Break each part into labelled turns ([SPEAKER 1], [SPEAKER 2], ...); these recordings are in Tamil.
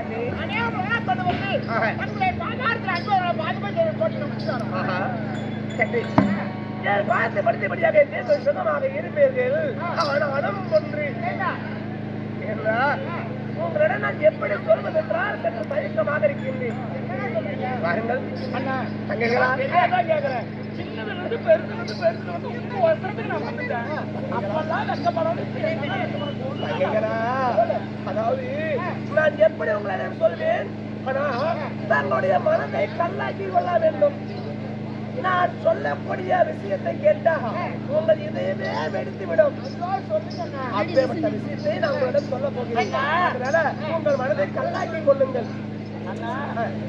[SPEAKER 1] அநியாயமாக பண்ணுவது
[SPEAKER 2] ஆஹா.
[SPEAKER 1] தங்களுடைய பாதாரத்தில் அன்பு பாதுகாப்பு போட்டு
[SPEAKER 2] என் பார்த்து படித்தபடியாக நீங்கள் சுகமாக இருப்பீர்கள்? ஒன்று. உங்களிடம் நான் எப்படி சொல்வது என்றால் சற்று தயக்கமாக இருக்கின்றேன். வாருங்கள்.
[SPEAKER 1] அண்ணா.
[SPEAKER 2] தங்கைகளா.
[SPEAKER 1] கேக்குறேன். சின்னதுல இருந்து பெருசுல இருந்து பெருசுல வந்து முப்பது வருஷத்துக்கு நான் வந்துட்டேன்? அப்பெல்லாம் வெக்கப்படணும்
[SPEAKER 2] தங்கைகளா அதாவது நான் உங்களிடம் சொல்வேன். ஆனால் தன்னுடைய மனதை கல்லாக்கி கொள்ள வேண்டும். நான் சொல்லக்கூடிய விஷயத்தை கேட்டா உங்கள் இதயமே வெடித்து விடும் அப்பேற்பட்ட விஷயத்தை நான் உங்களிடம் சொல்ல போகிறேன். உங்கள் மனதை கல்லாக்கி கொள்ளுங்கள்.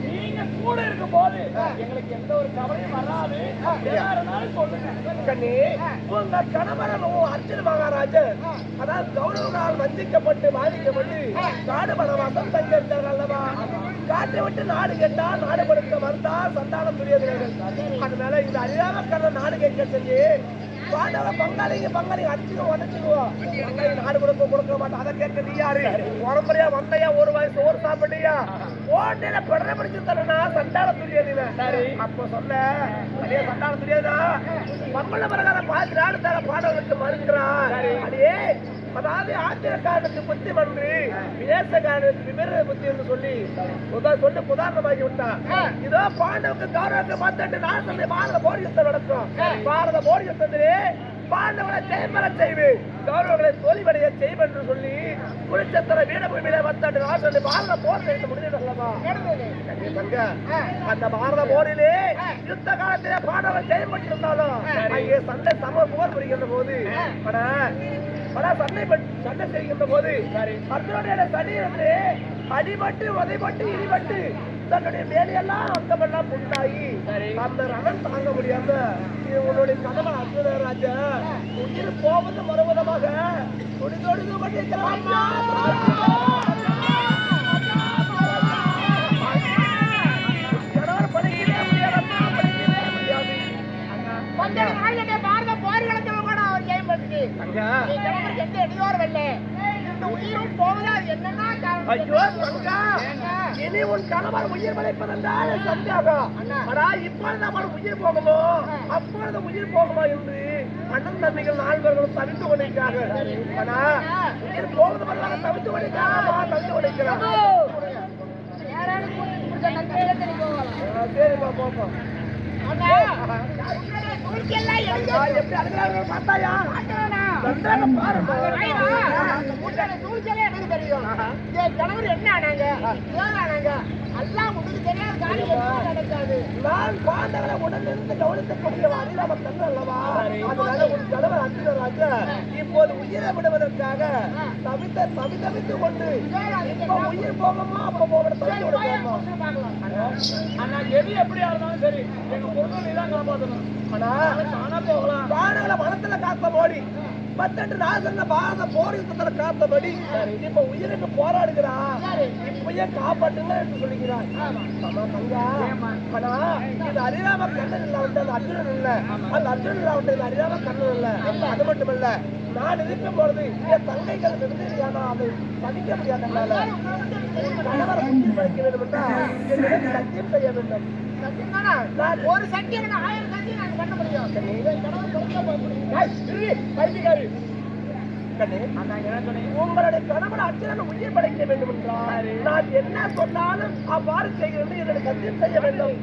[SPEAKER 1] நீங்க கூட இருக்கும் போது எங்களுக்கு எந்த ஒரு கவலையும் வராது. சொல்லுங்க.
[SPEAKER 2] கண்ணி உங்க கணவரன் அர்ஜுன மகாராஜர் அதாவது கௌரவனால் வஞ்சிக்கப்பட்டு பாதிக்கப்பட்டு காடு வனவாசம் தங்கியிருந்தார் அல்லவா? காட்டை விட்டு நாடு கேட்டால் நாடு கொடுக்க மறுத்தால் சந்தானம் புரியுது அதனால இந்த அறியாம கண்ண நாடு கேட்க செஞ்சு பாண்டவ பங்காளிங்க பங்காளிங்க அடிச்சுக்கோ உடச்சுக்குவோம் நாடு கொடுக்க கொடுக்க மாட்டோம் கேட்க நீ யாரு? உடம்புறையா வந்தையா ஒரு வயசு ஒரு சாப்பிட்டியா? ஓட்டையில பெற பிடிச்சு தரனா சண்டால துரியாதுல. அப்போ சொன்ன அதே சண்டால துரியாதா? மங்கள பிரகாரம் பார்த்து நாடு தர மறுக்கிறான் அதாவது ஆத்திரக்காரனுக்கு புத்தி வந்து விதேசக்காரனுக்கு விபரீத புத்தி என்று சொல்லி உதா சொல்லி உதாரணமாக்கி விட்டான் இதோ பாண்டவுக்கு கௌரவத்தை பார்த்துட்டு நான் சொல்லி பாரத போர் யுத்தம் நடக்கும். பாரத போர் யுத்தத்திலே பாண்டவனை ஜெயம்பெற செய்வேன் கௌரவங்களை தோல்வியடைய செய்வேன் என்று சொல்லி குருச்சத்திர வீரபூமியில வந்தாட்டு சொல்லி பாரத போர் தம்பி, தங்க, அந்த பாரத போரிலே யுத்த காலத்திலே பாண்டவன் ஜெயப்பட்டிருந்தாலும் அங்கே சண்டை சம போர் புரிகின்ற போது பட பட சண்டை சண்டை செய்கின்ற போது அர்ஜுனுடைய சரீரத்திலே அடிபட்டு உதைபட்டு இடிபட்டு தன்னுடைய வேலையெல்லாம் அங்கமெல்லாம் புண்ணாகி அந்த ரணம் தாங்க முடியாம உன்னுடைய அர்ஜுன ராஜா. உயிர் போவது மறுவதமாக தொடி தொடுது கணவர் படிக்கவே முடியாதம்மா படிக்கவே முடியாது
[SPEAKER 1] கொஞ்ச நாளைக்கு பாரத போர்க்களத்தில் கூட அவர் ஜெயம் பெற்று
[SPEAKER 2] அங்க
[SPEAKER 1] கிழமைக்கு எந்த இடையோரும் இல்லை இந்த உயிரும் போவதா அது என்னன்னா காரணம்
[SPEAKER 2] ஐயோ தங்கா இனி உன் கணவர் உயிர் பிழைப்பதென்றால் சந்தேகம் ஆனா இப்பொழுது அவன் உயிர் போகுமோ? அப்பொழுது உயிர் போகுமா என்று? அண்ணன் தம்பிகள் நால்வர்களும் தவித்து கொண்டிருக்கிறார்கள். ஆனா போவது பதிலாக தவித்து கொண்டிருக்கிறாங்க தவித்து கொண்டிருக்கிறாங்க. சரிப்பா போப்போம் எப்படி அழுகிறாங்க பார்த்தாயா.
[SPEAKER 1] என் கணவர் என்ன ஆனாங்க? ஏன் ஆனாங்க?
[SPEAKER 2] நான் பாண்டவரை உடனிருந்து கவனிக்கக்கூடிய அறிவாம தந்து அல்லவா அதனால உன் கணவர் அர்ஜுனராஜா இப்போது உயிரை விடுவதற்காக தவித்த தவி தவித்து கொண்டு இப்ப உயிர் போகமா? அப்ப போகிற தவித்து விடுவோமா.
[SPEAKER 3] அண்ணா எது எப்படியா இருந்தாலும் சரி எங்க பொண்ணு நீ தான் காப்பாத்தணும்
[SPEAKER 2] ஆனா
[SPEAKER 3] ஆனா போகலாம்.
[SPEAKER 2] பாடகளை மனத்துல காத்த போடி. பத்தெண்டு ராசன்ல பாரத போர் யுத்தத்துல காத்தபடி இப்ப உயிருக்கு போராடுகிறா. இப்பயே காப்பாற்றுங்க என்று சொல்லுகிறார் ஆனா இது அறியாம கண்ணன் இல்ல வந்து அந்த அர்ஜுனன் இல்ல. அந்த அர்ஜுனன் இல்ல வந்து அறியாம கண்ணன் இல்ல. அது மட்டும் இல்ல நான் இருக்கும் பொழுது என் தங்கைகள் இருந்தேன் அதை படிக்க முடியாத கணவரை சத்தியம் செய்ய வேண்டும்? நான்
[SPEAKER 1] ஒரு சத்தியம் ஆயிரம் பண்ண முடியும் என்
[SPEAKER 2] பைத்தியக்காரி. கண்ணே, உங்களுடைய கணவன் அர்ஜுனன் உயிர் படைக்க வேண்டும் என்றால் நான் என்ன சொன்னாலும் அவ்வாறு செய்கிறது என்னுடைய சத்தியம் செய்ய வேண்டும்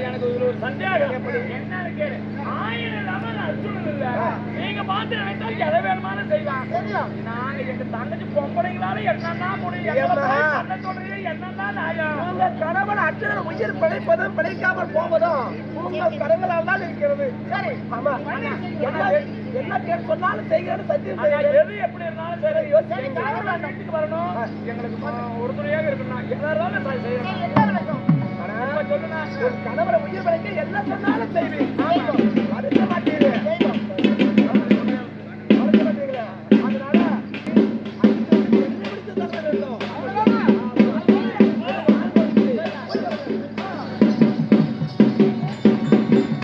[SPEAKER 3] எனக்கு இதுல ஒரு சந்தேகம் என்ன இருக்கு ஆயிரம் அர்ஜுனன் இல்ல நீங்க பார்த்து நினைத்தா எதை வேணுமானு
[SPEAKER 1] தெரியும்
[SPEAKER 3] நாங்க எங்க தங்கச்சி பொம்பளைங்களால என்னன்னா முடியும்? என்ன சொல்றீங்க என்னன்னா நியாயம்.
[SPEAKER 2] உங்க கணவன் அர்ஜுனன் உயிர் பிழைப்பதும் பிழைக்காமல் போவதும் கடவுளால் தான் இருக்கிறது.
[SPEAKER 1] சரி.
[SPEAKER 2] ஆமா. என்ன என்ன கேட்டு சொன்னாலும் செய்கிறது சத்தியம்
[SPEAKER 3] எது எப்படி இருந்தாலும் சரி. நான் வீட்டுக்கு வரணும். எங்களுக்கு உறுதுணையாக இருக்கணும்.
[SPEAKER 1] நடக்கும்
[SPEAKER 3] இப்ப சொல்லுங்க
[SPEAKER 2] உன் கணவரை உயிர் பிழைக்க என்ன
[SPEAKER 1] ஆமா.